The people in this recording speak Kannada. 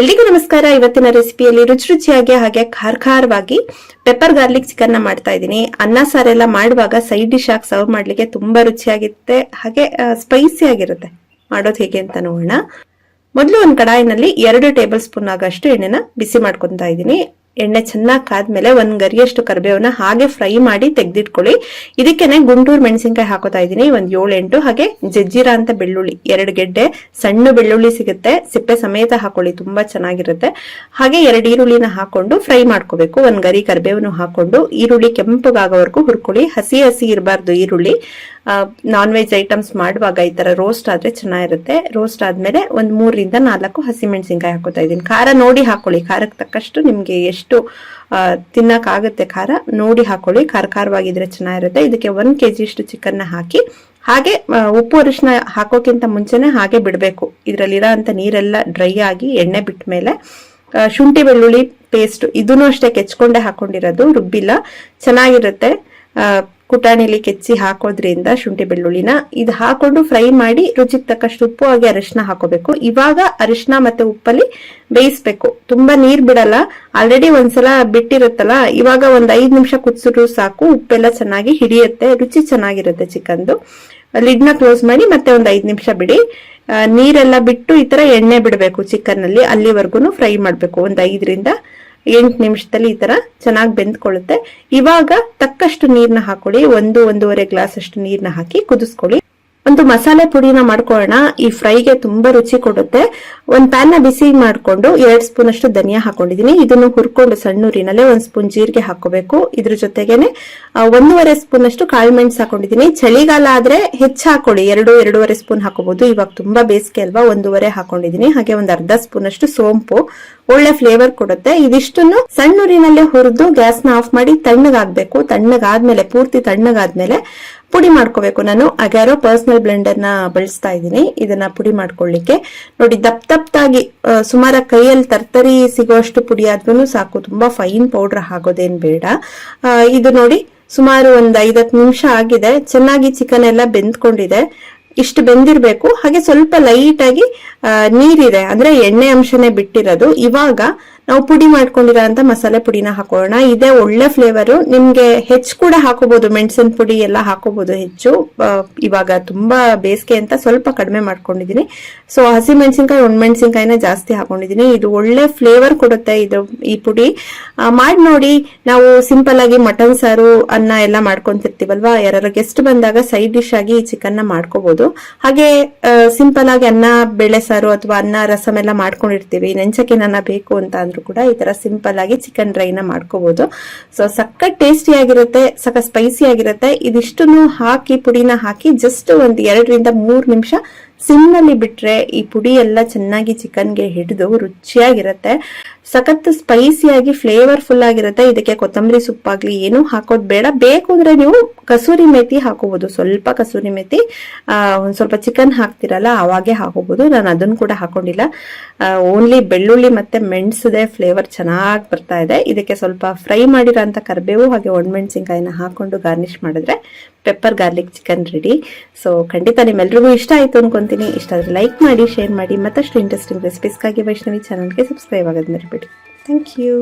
ಎಲ್ರಿಗೂ ನಮಸ್ಕಾರ. ಇವತ್ತಿನ ರೆಸಿಪಿಯಲ್ಲಿ ರುಚಿ ರುಚಿಯಾಗಿ ಹಾಗೆ ಖಾರ ಖಾರವಾಗಿ ಪೆಪ್ಪರ್ ಗಾರ್ಲಿಕ್ ಚಿಕನ್ನ ಮಾಡ್ತಾ ಇದ್ದೀನಿ. ಅನ್ನ ಸಾರೆಲ್ಲ ಮಾಡುವಾಗ ಸೈಡ್ ಡಿಶ್ ಆಗಿ ಸರ್ವ್ ಮಾಡ್ಲಿಕ್ಕೆ ತುಂಬಾ ರುಚಿಯಾಗಿರುತ್ತೆ. ಹಾಗೆ ಸ್ಪೈಸಿ ಆಗಿರುತ್ತೆ. ಮಾಡೋದು ಹೇಗೆ ಅಂತ ನೋಡೋಣ. ಮೊದಲು ಒಂದು ಕಡಾಯಿನಲ್ಲಿ ಎರಡು ಟೇಬಲ್ ಸ್ಪೂನ್ ಆಗಷ್ಟು ಎಣ್ಣೆನ ಬಿಸಿ ಮಾಡ್ಕೊತಾ ಇದ್ದೀನಿ. ಎಣ್ಣೆ ಚೆನ್ನಾಗಿ ಕಾದ್ಮೇಲೆ ಒಂದ್ ಗರಿಯಷ್ಟು ಕರಿಬೇವನ್ನ ಹಾಗೆ ಫ್ರೈ ಮಾಡಿ ತೆಗ್ದಿಟ್ಕೊಳ್ಳಿ. ಇದಕ್ಕೆನೆ ಗುಂಟೂರು ಮೆಣಸಿನ್ಕಾಯಿ ಹಾಕೋತಾ ಇದ್ದೀನಿ ಒಂದ್ ಏಳು ಎಂಟು ಹಾಗೆ ಜಜ್ಜೀರಾ ಅಂತ ಬೆಳ್ಳುಳ್ಳಿ, ಎರಡು ಗೆಡ್ಡೆ, ಸಣ್ಣ ಬೆಳ್ಳುಳ್ಳಿ ಸಿಗುತ್ತೆ, ಸಿಪ್ಪೆ ಸಮೇತ ಹಾಕೊಳ್ಳಿ, ತುಂಬಾ ಚೆನ್ನಾಗಿರುತ್ತೆ. ಹಾಗೆ ಎರಡು ಈರುಳ್ಳಿನ ಹಾಕೊಂಡು ಫ್ರೈ ಮಾಡ್ಕೋಬೇಕು, ಒಂದ್ ಗರಿ ಕರಿಬೇವನ್ನು ಹಾಕೊಂಡು, ಈರುಳ್ಳಿ ಕೆಂಪಗಾಗೋವರೆಗೂ ಹುರ್ಕೊಳ್ಳಿ, ಹಸಿ ಹಸಿ ಇರಬಾರ್ದು ಈರುಳ್ಳಿ. ನಾನ್ ವೆಜ್ ಐಟಮ್ಸ್ ಮಾಡುವಾಗ ಈ ತರ ರೋಸ್ಟ್ ಆದ್ರೆ ಚೆನ್ನಾಗಿರುತ್ತೆ. ರೋಸ್ಟ್ ಆದ್ಮೇಲೆ ಒಂದ್ ಮೂರರಿಂದ ನಾಲ್ಕು ಹಸಿಮೆಣಸಿನ್ಕಾಯಿ ಹಾಕೋತಾ ಇದೀನಿ. ಖಾರ ನೋಡಿ ಹಾಕೊಳ್ಳಿ ಖಾರಕ್ಕೆ ತಕ್ಕಷ್ಟು ನಿಮ್ಗೆ ಎಷ್ಟು ತಿನ್ನಕ್ ಆಗುತ್ತೆ ಖಾರ, ನೋಡಿ ಹಾಕೊಳ್ಳಿ ಖಾರ ಖಾರವಾಗಿದ್ರೆ ಚೆನ್ನಾಗಿರುತ್ತೆ. ಇದಕ್ಕೆ ಒಂದು ಕೆ ಜಿ ಇಷ್ಟು ಚಿಕನ್ನ ಹಾಕಿ, ಹಾಗೆ ಉಪ್ಪು ಅರಿಶಿನ ಹಾಕೋಕ್ಕಿಂತ ಮುಂಚೆನೆ ಹಾಗೆ ಬಿಡಬೇಕು. ಇದರಲ್ಲಿರೋ ಅಂತ ನೀರೆಲ್ಲ ಡ್ರೈ ಆಗಿ ಎಣ್ಣೆ ಬಿಟ್ಟ ಮೇಲೆ ಶುಂಠಿ ಬೆಳ್ಳುಳ್ಳಿ ಪೇಸ್ಟ್ ಇದನ್ನು ಅಷ್ಟೇ ಕೆಚ್ಕೊಂಡೆ ಹಾಕೊಂಡಿರೋದು, ರುಬ್ಬಿಲ್ಲ. ಚೆನ್ನಾಗಿರುತ್ತೆ. ಕುಟಾಣಿಲಿ ಕೆಚ್ಚಿ ಹಾಕೋದ್ರಿಂದ ಶುಂಠಿ ಬೆಳ್ಳುಳ್ಳಿನ ಇದು ಹಾಕೊಂಡು ಫ್ರೈ ಮಾಡಿ ರುಚಿಗೆ ತಕ್ಕಷ್ಟು ಉಪ್ಪು, ಹಾಗೆ ಅರಿಶಿನ ಹಾಕೋಬೇಕು. ಇವಾಗ ಅರಿಶಿನ ಮತ್ತೆ ಉಪ್ಪಲ್ಲಿ ಬೇಯಿಸ್ಬೇಕು. ತುಂಬಾ ನೀರ್ ಬಿಡಲ್ಲ. ಆಲ್ರೆಡಿ ಒಂದ್ಸಲ ಬಿಟ್ಟಿರುತ್ತಲ್ಲ, ಇವಾಗ ಒಂದ್ ಐದ್ ನಿಮಿಷ ಕುದಿಸಿದ್ರು ಸಾಕು, ಉಪ್ಪೆಲ್ಲ ಚೆನ್ನಾಗಿ ಹಿಡಿಯುತ್ತೆ, ರುಚಿ ಚೆನ್ನಾಗಿರುತ್ತೆ ಚಿಕನ್ದು. ಲಿಡ್ನ ಕ್ಲೋಸ್ ಮಾಡಿ ಮತ್ತೆ ಒಂದ್ ಐದ್ ನಿಮಿಷ ಬಿಡಿ. ನೀರೆಲ್ಲ ಬಿಟ್ಟು ಈ ತರ ಎಣ್ಣೆ ಬಿಡಬೇಕು ಚಿಕನ್ ಅಲ್ಲಿ ಅಲ್ಲಿವರೆಗೂ ಫ್ರೈ ಮಾಡ್ಬೇಕು. ಒಂದ್ ಐದರಿಂದ ಎಂಟು ನಿಮಿಷದಲ್ಲಿ ಈ ತರ ಚೆನ್ನಾಗಿ ಬೆಂದ್ಕೊಳ್ಳುತ್ತೆ. ಇವಾಗ ತಕ್ಕಷ್ಟು ನೀರ್ನ ಹಾಕೊಳ್ಳಿ. ಒಂದು, ಒಂದೂವರೆ ಗ್ಲಾಸ್ ಅಷ್ಟು ನೀರ್ನ ಹಾಕಿ ಕುದಿಸ್ಕೊಳ್ಳಿ. ಒಂದು ಮಸಾಲೆ ಪುಡಿನ ಮಾಡ್ಕೊಳ್ಳೋಣ. ಈ ಫ್ರೈಗೆ ತುಂಬಾ ರುಚಿ ಕೊಡುತ್ತೆ. ಒಂದ್ ಪ್ಯಾನ್ ಬಿಸಿ ಮಾಡ್ಕೊಂಡು ಎರಡ್ ಸ್ಪೂನ್ ಅಷ್ಟು ಧನಿಯಾ ಹಾಕೊಂಡಿದೀನಿ ಇದನ್ನು ಹುರ್ಕೊಂಡು ಸಣ್ಣೂರಿನಲ್ಲೇ ಒಂದ್ ಸ್ಪೂನ್ ಜೀರಿಗೆ ಹಾಕೋಬೇಕು ಇದ್ರ ಜೊತೆಗೇನೆ ಒಂದೂವರೆ ಸ್ಪೂನ್ ಅಷ್ಟು ಕಾಳು ಮೆಣಸು ಹಾಕೊಂಡಿದೀನಿ ಚಳಿಗಾಲ ಆದ್ರೆ ಹೆಚ್ಚು ಹಾಕೊಳ್ಳಿ. ಎರಡು, ಎರಡೂವರೆ ಸ್ಪೂನ್ ಹಾಕೋಬಹುದು ಇವಾಗ ತುಂಬಾ ಬೇಸಿಗೆ ಅಲ್ವಾ? ಒಂದೂವರೆ ಹಾಕೊಂಡಿದೀನಿ ಹಾಗೆ ಒಂದ್ ಅರ್ಧ ಸ್ಪೂನ್ ಅಷ್ಟು ಸೋಂಪು. ಒಳ್ಳೆ ಫ್ಲೇವರ್ ಕೊಡುತ್ತೆ. ಇದಿಷ್ಟನ್ನು ಸಣ್ಣೂರಿನಲ್ಲೇ ಹುರಿದು ಗ್ಯಾಸ್ನ ಆಫ್ ಮಾಡಿ ತಣ್ಣಗಾಗ್ಬೇಕು. ತಣ್ಣಗಾದ್ಮೇಲೆ, ಪೂರ್ತಿ ತಣ್ಣಗಾದ್ಮೇಲೆ ಪುಡಿ ಮಾಡ್ಕೋಬೇಕು. ನಾನು ಅಗ್ಯಾರೋ ಪರ್ಸನಲ್ ಬ್ಲೆಂಡರ್ನ ಬಳಸ್ತಾ ಇದ್ದೀನಿ. ಇದನ್ನ ಪುಡಿ ಮಾಡ್ಕೊಳ್ಳಿಕ್ಕೆ. ನೋಡಿ, ದಪ್ಪ ದಪ್ತಾಗಿ ಸುಮಾರ ಕೈಯಲ್ಲಿ ತರ್ತರಿ ಸಿಗೋಷ್ಟು ಪುಡಿ ಆದ್ರೂ ಸಾಕು. ತುಂಬಾ ಫೈನ್ ಪೌಡರ್ ಆಗೋದೇನ್ ಬೇಡ. ಇದು ನೋಡಿ, ಸುಮಾರು ಒಂದ್ ಐದತ್ತು ನಿಮಿಷ ಆಗಿದೆ. ಚೆನ್ನಾಗಿ ಚಿಕನ್ ಎಲ್ಲ ಬೆಂದ್ಕೊಂಡಿದೆ. ಇಷ್ಟು ಬೆಂದಿರ್ಬೇಕು. ಹಾಗೆ ಸ್ವಲ್ಪ ಲೈಟ್ ಆಗಿ ನೀರಿದೆ. ಅಂದ್ರೆ ಎಣ್ಣೆ ಅಂಶನೇ ಬಿಟ್ಟಿರೋದು. ಇವಾಗ ನಾವು ಪುಡಿ ಮಾಡ್ಕೊಂಡಿರೋ ಮಸಾಲೆ ಪುಡಿನ ಹಾಕೋಣ ಇದೇ ಒಳ್ಳೆ ಫ್ಲೇವರು ನಿಮ್ಗೆ ಹೆಚ್ಚು ಕೂಡ ಹಾಕೋಬಹುದು ಮೆಣಸಿನ ಪುಡಿ ಎಲ್ಲ ಹಾಕೋಬಹುದು ಹೆಚ್ಚು. ಇವಾಗ ತುಂಬಾ ಬೇಸಿಗೆ ಅಂತ ಸ್ವಲ್ಪ ಕಡಿಮೆ ಮಾಡ್ಕೊಂಡಿದೀನಿ ಸೊ ಹಸಿ ಮೆಣಸಿನ್ಕಾಯಿ ಒಣ ಮೆಣಸಿನ್ಕಾಯಿನ ಜಾಸ್ತಿ ಹಾಕೊಂಡಿದೀನಿ ಇದು ಒಳ್ಳೆ ಫ್ಲೇವರ್ ಕೊಡುತ್ತೆ ಇದು, ಈ ಪುಡಿ. ಮಾಡಿ ನೋಡಿ. ನಾವು ಸಿಂಪಲ್ ಆಗಿ ಮಟನ್ ಸಾರು, ಅನ್ನ ಎಲ್ಲ ಮಾಡ್ಕೊಂತಿರ್ತೀವಲ್ವಾ? ಯಾರು ಗೆಸ್ಟ್ ಬಂದಾಗ ಸೈಡ್ ಡಿಶ್ ಆಗಿ ಈ ಚಿಕನ್ನ ಮಾಡ್ಕೋಬಹುದು ಹಾಗೆ ಸಿಂಪಲ್ ಆಗಿ ಅನ್ನ, ಬೇಳೆ ಸಾರು ಅಥವಾ ಅನ್ನ ರಸಮ್ ಎಲ್ಲ ಮಾಡ್ಕೊಂಡಿರ್ತೀವಿ. ನೆಂಚಕ್ಕೆ ನನ್ನ ಬೇಕು ಅಂತ ಅಂದ್ರೂ ಕೂಡ ಈ ತರ ಸಿಂಪಲ್ ಆಗಿ ಚಿಕನ್ ಡ್ರೈನ ಮಾಡ್ಕೋಬಹುದು ಸೊ ಸಕ್ಕ ಟೇಸ್ಟಿ ಆಗಿರುತ್ತೆ, ಸಖತ್ ಸ್ಪೈಸಿ ಆಗಿರುತ್ತೆ. ಇದಿಷ್ಟನ್ನು ಹಾಕಿ, ಪುಡಿನ ಹಾಕಿ ಜಸ್ಟ್ ಒಂದ್ ಎರಡರಿಂದ ಮೂರ್ ನಿಮಿಷ ಸಿಮ್ನಲ್ಲಿ ಬಿಟ್ಟರೆ ಈ ಪುಡಿ ಎಲ್ಲ ಚೆನ್ನಾಗಿ ಚಿಕನ್ಗೆ ಹಿಡಿದು ರುಚಿಯಾಗಿರುತ್ತೆ. ಸಖತ್ ಸ್ಪೈಸಿಯಾಗಿ ಫ್ಲೇವರ್ಫುಲ್ ಆಗಿರುತ್ತೆ. ಇದಕ್ಕೆ ಕೊತ್ತಂಬರಿ ಸೊಪ್ಪಾಗಲಿ ಏನೂ ಹಾಕೋದು ಬೇಡ. ಬೇಕು ಅಂದರೆ ನೀವು ಕಸೂರಿ ಮೇಥಿ ಹಾಕೋಬಹುದು ಸ್ವಲ್ಪ ಕಸೂರಿ ಮೇಥಿ ಒಂದು ಸ್ವಲ್ಪ ಚಿಕನ್ ಹಾಕ್ತಿರಲ್ಲ, ಅವಾಗೆ ಹಾಕೋಬಹುದು ನಾನು ಅದನ್ನು ಕೂಡ ಹಾಕೊಂಡಿಲ್ಲ. ಓನ್ಲಿ ಬೆಳ್ಳುಳ್ಳಿ ಮತ್ತೆ ಮೆಣಸದೆ ಫ್ಲೇವರ್ ಚೆನ್ನಾಗಿ ಬರ್ತಾ ಇದೆ. ಇದಕ್ಕೆ ಸ್ವಲ್ಪ ಫ್ರೈ ಮಾಡಿರೋಂಥ ಕರಿಬೇವು ಹಾಗೆ ಒಣಮೆಣಸಿನ್ಕಾಯಿನ ಹಾಕೊಂಡು ಗಾರ್ನಿಷ್ ಮಾಡಿದ್ರೆ pepper garlic chicken ready so ಖಂಡಿತ ನಿಮ್ಮೆಲ್ರಿಗೂ ಇಷ್ಟ ಆಯಿತು ಅನ್ಕೊಂತೀನಿ. ಇಷ್ಟ ಆದರೆ ಲೈಕ್ ಮಾಡಿ ಶೇರ್ ಮಾಡಿ. ಮತ್ತಷ್ಟು ಇಂಟ್ರೆಸ್ಟಿಂಗ್ ರೆಸಿಪೀಸ್ಗಾಗಿ ವೈಷ್ಣವಿ ಚಾನಲ್ಗೆ ಸಬ್ಸ್ಕ್ರೈಬ್ ಆಗೋದು ಮರಿಬೇಡಿ. Thank you